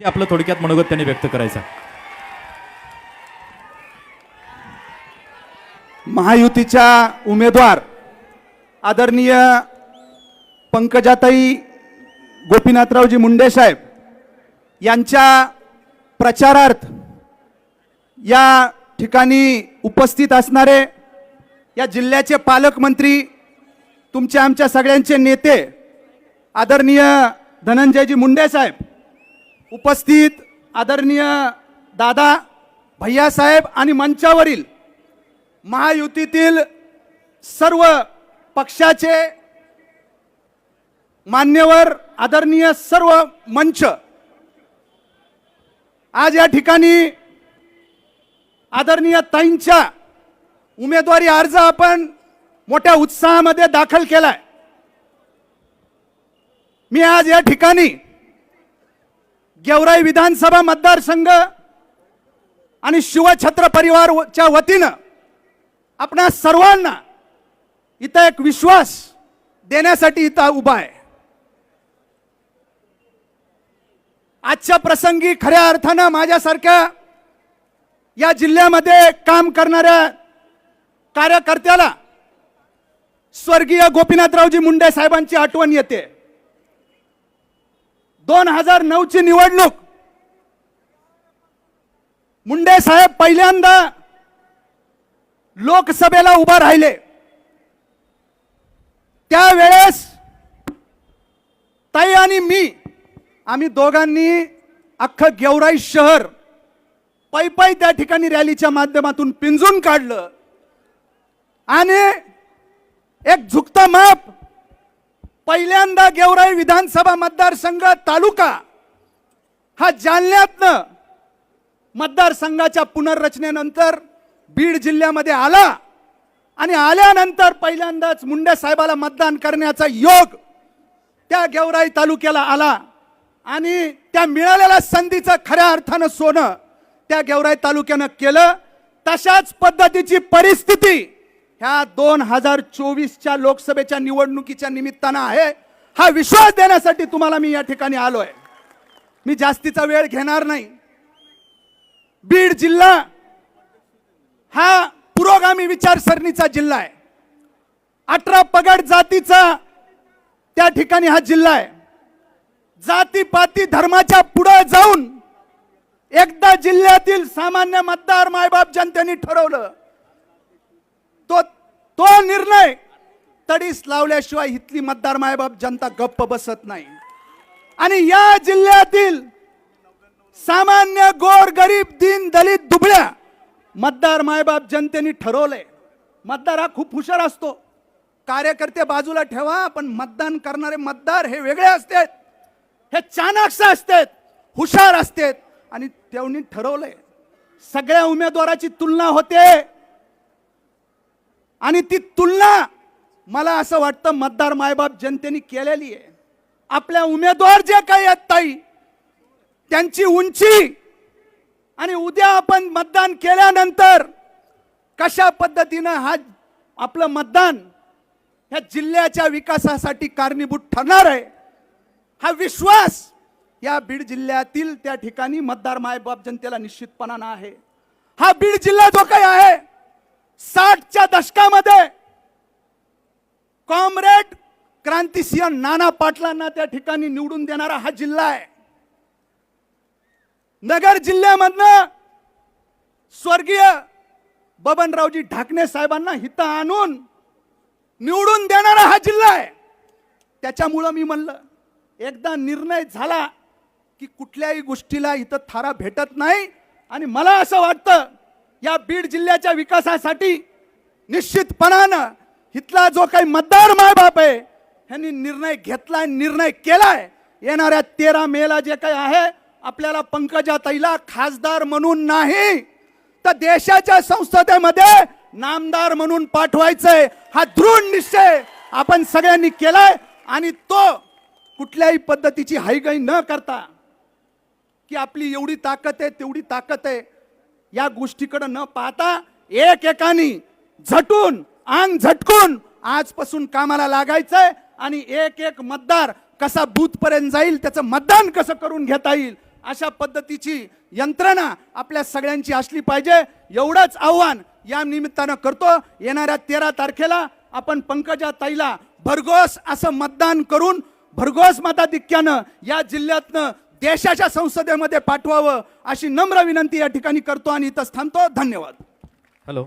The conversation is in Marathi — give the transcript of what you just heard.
ते आपलं थोडक्यात मनोगत त्यांनी व्यक्त करायचं. महायुतीच्या उमेदवार आदरणीय पंकजाताई गोपीनाथरावजी मुंडे साहेब यांच्या प्रचारार्थ या ठिकाणी उपस्थित असणारे या जिल्ह्याचे पालकमंत्री तुमच्या आमच्या सगळ्यांचे नेते आदरणीय धनंजयजी मुंडे साहेब उपस्थित आदरणीय दादा भैयासाहेब आणि मंचावरील महायुतीतील सर्व पक्षाचे मान्यवर आदरणीय सर्व मंच आज या ठिकाणी आदरणीय ताईंच्या उमेदवारी अर्ज आपण मोठ्या उत्साहामध्ये दाखल केलाय. मी आज या ठिकाणी गेवराई विधानसभा मतदारसंघ आणि शिवछत्र परिवारच्या वतीनं आपणा सर्वांना इथं एक विश्वास देण्यासाठी इथं उभा आहे. आजच्या प्रसंगी खऱ्या अर्थानं माझ्यासारख्या या जिल्ह्यामध्ये काम करणाऱ्या कार्यकर्त्याला स्वर्गीय गोपीनाथरावजी मुंडे साहेबांची आठवण येते. दोन हजार नऊची निवडणूक. मुंडे साहेब पहिल्यांदा लोकसभेला उभा राहिले. त्यावेळेस ताई आणि मी आम्ही दोघांनी अख्खं गेवराई शहर पै पै त्या ठिकाणी रॅलीच्या माध्यमातून पिंजून काढलं. आणि एक झुकता माप पहिल्यांदा गेवराई विधानसभा मतदारसंघ तालुका हा जालन्यातनं मतदारसंघाच्या पुनर्रचनेनंतर बीड जिल्ह्यामध्ये आला आणि आल्यानंतर पहिल्यांदाच मुंडे साहेबाला मतदान करण्याचा योग त्या गेवराई तालुक्याला आला आणि त्या मिळालेल्या संधीचं खऱ्या अर्थानं सोनं त्या गेवराई तालुक्यानं केलं. तशाच पद्धतीची परिस्थिती ह्या दोन हजार चोवीसच्या लोकसभेच्या निवडणुकीच्या निमित्तानं आहे. हा विश्वास देण्यासाठी तुम्हाला मी या ठिकाणी आलोय. मी जास्तीचा वेळ घेणार नाही. बीड जिल्हा हा पुरोगामी विचारसरणीचा जिल्हा आहे. अठरा पगड जातीचा त्या ठिकाणी हा जिल्हा आहे. जातीपाती धर्माच्या पुढे जाऊन एकदा जिल्ह्यातील सामान्य मतदार मायबाप जनतेने ठरवलं. तो तो निर्णय तडीस लावल्याशिवाय इथली मतदार मायबाप जनता गप्प बसत नाही. आणि या जिल्ह्यातील सामान्य गोर गरीब दीन दलित दुबळ्या मतदार मायबाप जनतेने ठरवलंय. मतदार हा खूप हुशार असतो. कार्यकर्ते बाजूला ठेवा पण मतदान करणारे मतदार हे वेगळे असतात. हे चाणाक्ष असतात हुशार असतात. आणि त्यांनी ठरवलंय. सगळ्या उमेदवाराची तुलना होते. आणि ती तुलना मला असं वाटतं मतदार मायबाप जनतेने केलेली आहे. आपल्या उमेदवार जे काही आहेत ताई त्यांची उंची आणि उद्या आपण मतदान केल्यानंतर कशा पद्धतीनं हा आपलं मतदान ह्या जिल्ह्याच्या विकासासाठी कारणीभूत ठरणार आहे हा विश्वास या बीड जिल्ह्यातील त्या ठिकाणी मतदार मायबाप जनतेला निश्चितपणानं आहे. हा बीड जिल्हा जो काही आहे क्रांतिसिंह नाना पाटलांना त्या ठिकाणी निवडून देणारा हा जिल्हा आहे. नगर जिल्ह्यामधनं स्वर्गीय बबनरावजी ढाकणे साहेबांना हित आणून निवडून देणारा हा जिल्हा आहे. त्याच्यामुळं मी म्हणलं एकदा निर्णय झाला की कुठल्याही गोष्टीला इथं थारा भेटत नाही आणि मला असं वाटतं या बीड जिल्ह्याच्या विकासासाठी निश्चितपणानं इथला जो काही मतदार मायबाप आहे ह्यांनी निर्णय घेतलाय निर्णय केलाय. येणाऱ्या तेरा मेला जे काही आहे आपल्याला पंकजाताईला खासदार म्हणून नाही तर देशाच्या संसदेमध्ये नामदार म्हणून पाठवायचंय. हा दृढ निश्चय आपण सगळ्यांनी केलाय आणि तो कुठल्याही पद्धतीची हायगाई न करता की आपली एवढी ताकद आहे तेवढी ताकद आहे या गोष्टीकडे न पाहता एकेकानी झटून अंग झटकून आजपासून कामाला लागायचंय. आणि एक एक मतदार कसा बूथपर्यंत जाईल त्याचं मतदान कसं करून घेता येईल अशा पद्धतीची यंत्रणा आपल्या सगळ्यांची असली पाहिजे. एवढंच आव्हान या निमित्तानं करतो. येणाऱ्या तेरा तारखेला आपण पंकजा ताईला भरघोस असं मतदान करून भरघोस मताधिक्यानं या जिल्ह्यातनं देशाच्या संसदेमध्ये पाठवावं अशी नम्र विनंती या ठिकाणी करतो आणि इथंच थांबतो. धन्यवाद. हॅलो.